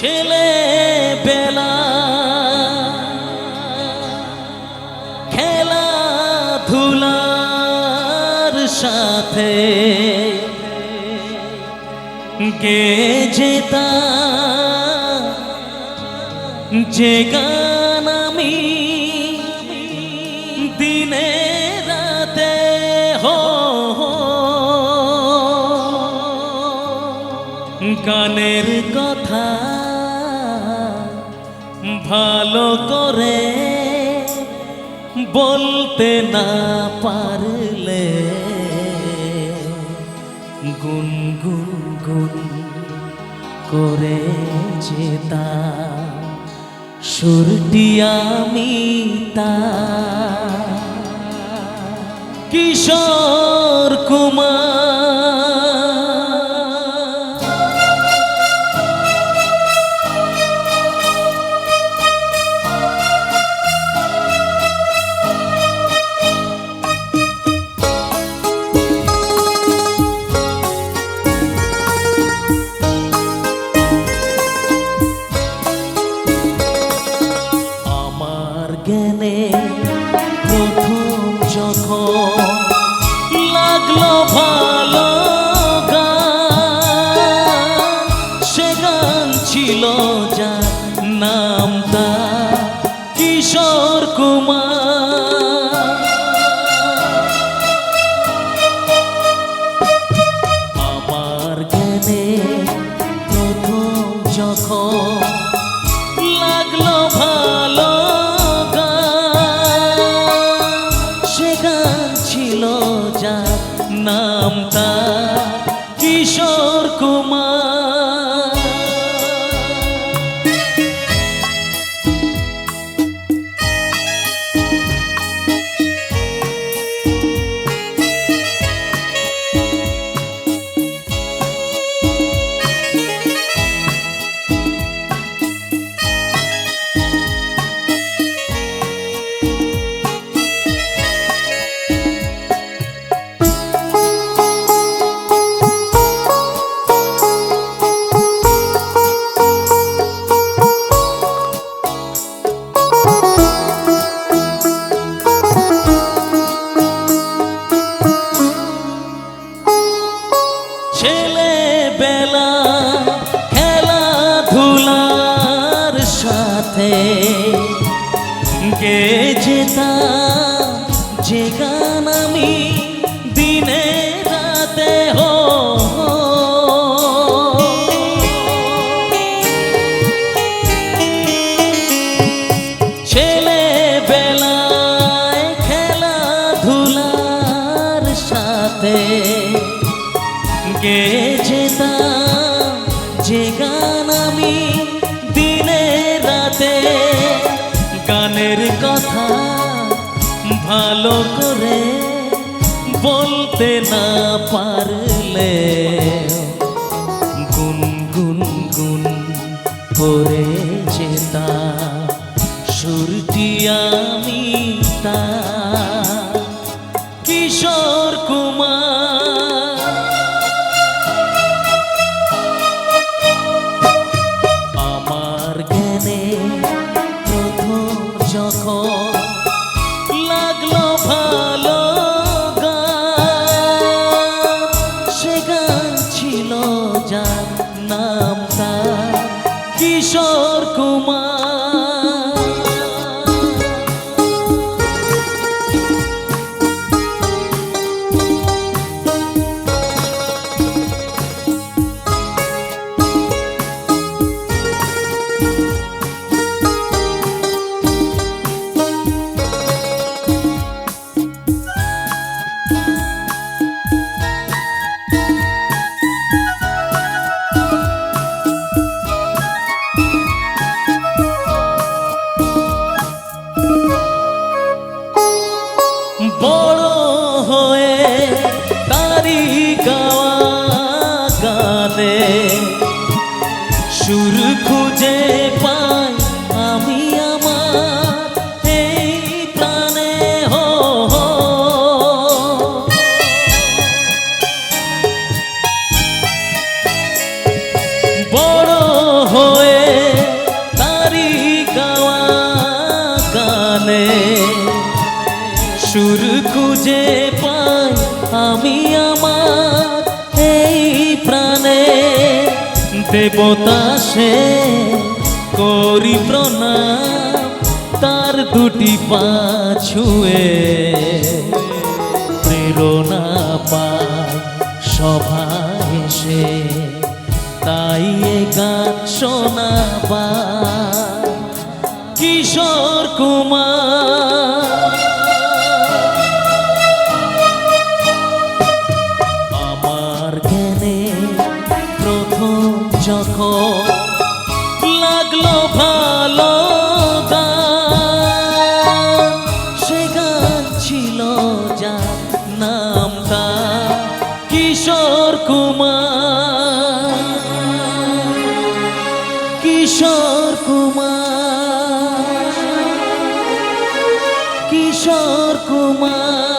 ছেলে বেলা। খেলা ধুলার সাথে গে যেতা যে গান আমি দিনে রাতে হো। গানের কথা ভালো করে বলতে না পারলে গুন গুন গুন করে যেতা সুরটি আমি তা কিশোর কুমার প্রথম যখন লাগল ভালো সে গান ছিল যা নাম তার কিশোর কুমার। লাগল সাথে গে যেতাম যে গান আমি দিনে রাতে গানের কথা ভালো করে বলতে না পারলে সুর খুঁজে পাই আমি আমার, এই প্রাণে হো বড় হয়ে তারি গাওয়া গানে সুর খুঁজে পাই আমি আমার দেবতা সে করি প্রণাম, তার দুটি পা ছুঁয়ে প্রেরণা পায় সভায় এসে। তাই এ গান শোনাবা কিশোর কুমার। যখন লাগল ভালো গান, সে গান ছিল যার নামটা কিশোর কুমার। কিশোর কুমার কিশোর কুমার।